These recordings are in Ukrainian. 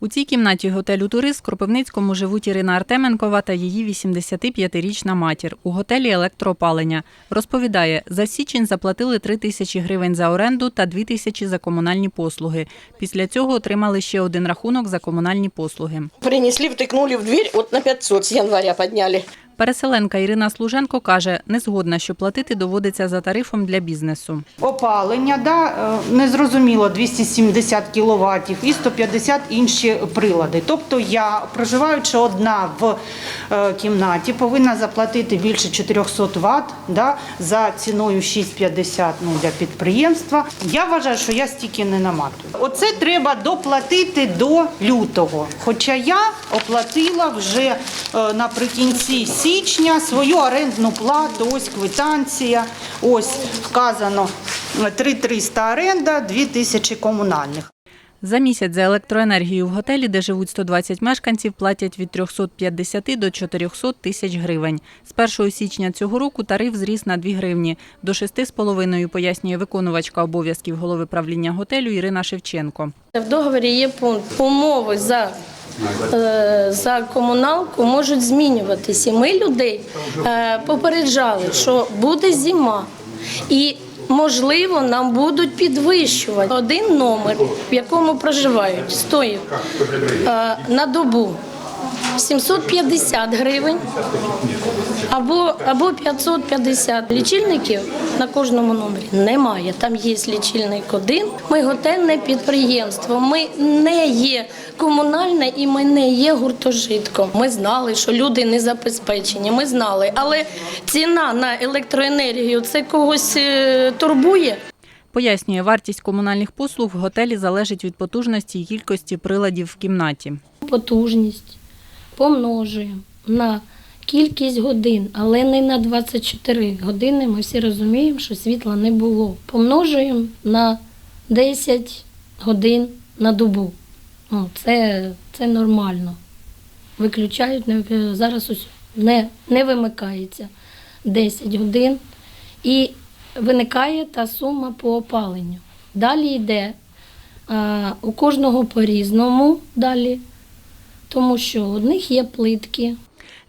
У цій кімнаті готелю Турист в Кропивницькому живуть Ірина Артеменкова та її 85-річна матір. У готелі електроопалення. Розповідає, за січень заплатили 3 тисячі гривень за оренду та 2 тисячі за комунальні послуги. Після цього отримали ще один рахунок за комунальні послуги. Принесли, втикнули в двір, от на 500 з января подняли. Переселенка Ірина Служенко каже, не згодна, що платити доводиться за тарифом для бізнесу. Опалення, да, е, незрозуміло 270 кВт і 150 інші прилади. Тобто я, проживаючи одна в е, кімнаті, повинна заплатити більше 400 Вт да, за ціною 6,50 ну, для підприємства. Я вважаю, що я стільки не наматую. Оце треба доплатити до лютого. Хоча я оплатила вже е, наприкінці січня свою орендну плату. Ось квитанція. Ось вказано 3300 оренда, 2000 комунальних. За місяць за електроенергію в готелі, де живуть 120 мешканців, платять від 350 до 400 тисяч гривень. З 1 січня цього року тариф зріс на 2 гривні до 6,5, пояснює виконувачка обов'язків голови правління готелю Ірина Шевченко. В договорі є пункт умови за, е, за комуналку можуть змінюватися. Ми людей е, попереджали, що буде зима. І Можливо, нам будуть підвищувати. Один номер, в якому проживають, стоїть е, на добу 750 гривень або, або 550 лічильників на кожному номері немає. Там є лічильник один. Ми готельне підприємство. Ми не є комунальне і ми не є гуртожитком. Ми знали, що люди не забезпечені. Ми знали, але ціна на електроенергію це когось е, турбує. Пояснює, вартість комунальних послуг в готелі залежить від потужності і кількості приладів в кімнаті. потужність помножуємо на кількість годин, але не на 24 години. Ми всі розуміємо, що світла не було. Помножуємо на 10 годин на добу. Ну, це, це нормально. Виключають, не зараз ось не, не вимикається 10 годин. І виникає та сума по опаленню. Далі йде а, у кожного по-різному далі тому що у одних є плитки,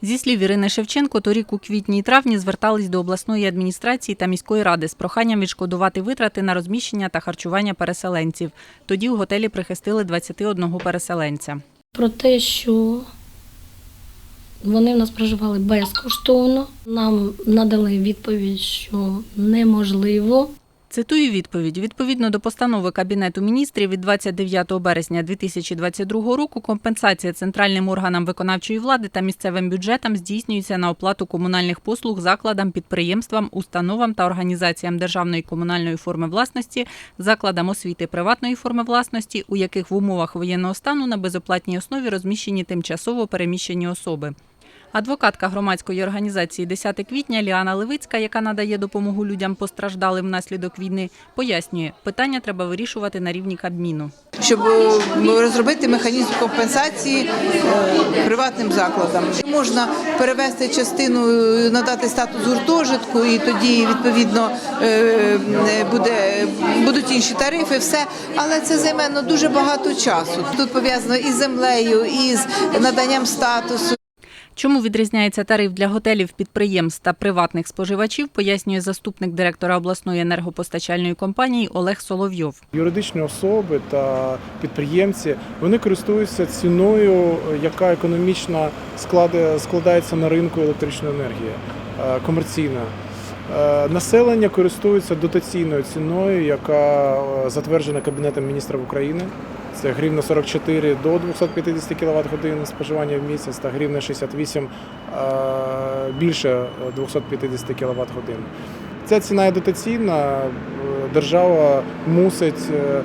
Зі слів Ірини Шевченко, торік у квітні і травні звертались до обласної адміністрації та міської ради з проханням відшкодувати витрати на розміщення та харчування переселенців. Тоді у готелі прихистили 21 переселенця. про те, що вони в нас проживали безкоштовно. Нам надали відповідь, що неможливо. Цитую відповідь. Відповідно до постанови Кабінету міністрів від 29 березня 2022 року компенсація центральним органам виконавчої влади та місцевим бюджетам здійснюється на оплату комунальних послуг закладам, підприємствам, установам та організаціям державної комунальної форми власності, закладам освіти приватної форми власності, у яких в умовах воєнного стану на безоплатній основі розміщені тимчасово переміщені особи. Адвокатка громадської організації «10 квітня Ліана Левицька, яка надає допомогу людям постраждалим внаслідок війни, пояснює, питання треба вирішувати на рівні Кабміну. щоб е, розробити механізм компенсації е, приватним закладам. Можна перевести частину, е, надати статус гуртожитку, і тоді відповідно буде будуть інші тарифи, все. Але це займе ну, дуже багато часу. Тут пов'язано із землею, і з наданням статусу. Чому відрізняється тариф для готелів, підприємств та приватних споживачів, пояснює заступник директора обласної енергопостачальної компанії Олег Соловйов. Юридичні особи та підприємці вони користуються ціною, яка економічно складається на ринку електричної енергії, е, комерційна. Е, Населення користується дотаційною ціною, яка е, затверджена Кабінетом міністрів України. Це гривна 44 до 250 кВт годин споживання в місяць та гривна 68 е, більше 250 кВт годин. Ця ціна є дотаційна. Держава мусить е,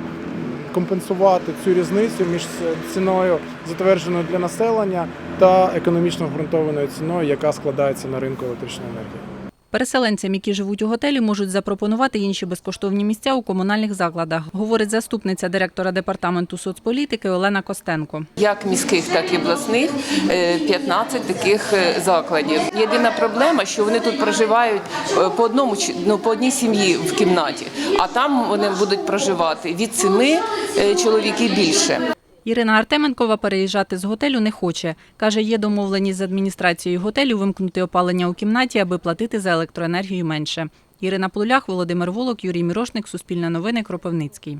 компенсувати цю різницю між ціною, затвердженою для населення, та економічно обґрунтованою ціною, яка складається на ринку електричної енергії. Переселенцям, які живуть у готелі, можуть запропонувати інші безкоштовні місця у комунальних закладах, говорить заступниця директора департаменту соцполітики Олена Костенко. як міських, так і обласних е, 15 таких е, закладів. Єдина проблема, що вони тут проживають е, по одному ну, по одній сім'ї в кімнаті, а там вони будуть проживати від семи е, чоловік більше. Ірина Артеменкова переїжджати з готелю не хоче. Каже, є домовленість з адміністрацією готелю вимкнути опалення у кімнаті, аби платити за електроенергію менше. Ірина Плулях, Володимир Волок, Юрій Мірошник, Суспільне новини, Кропивницький.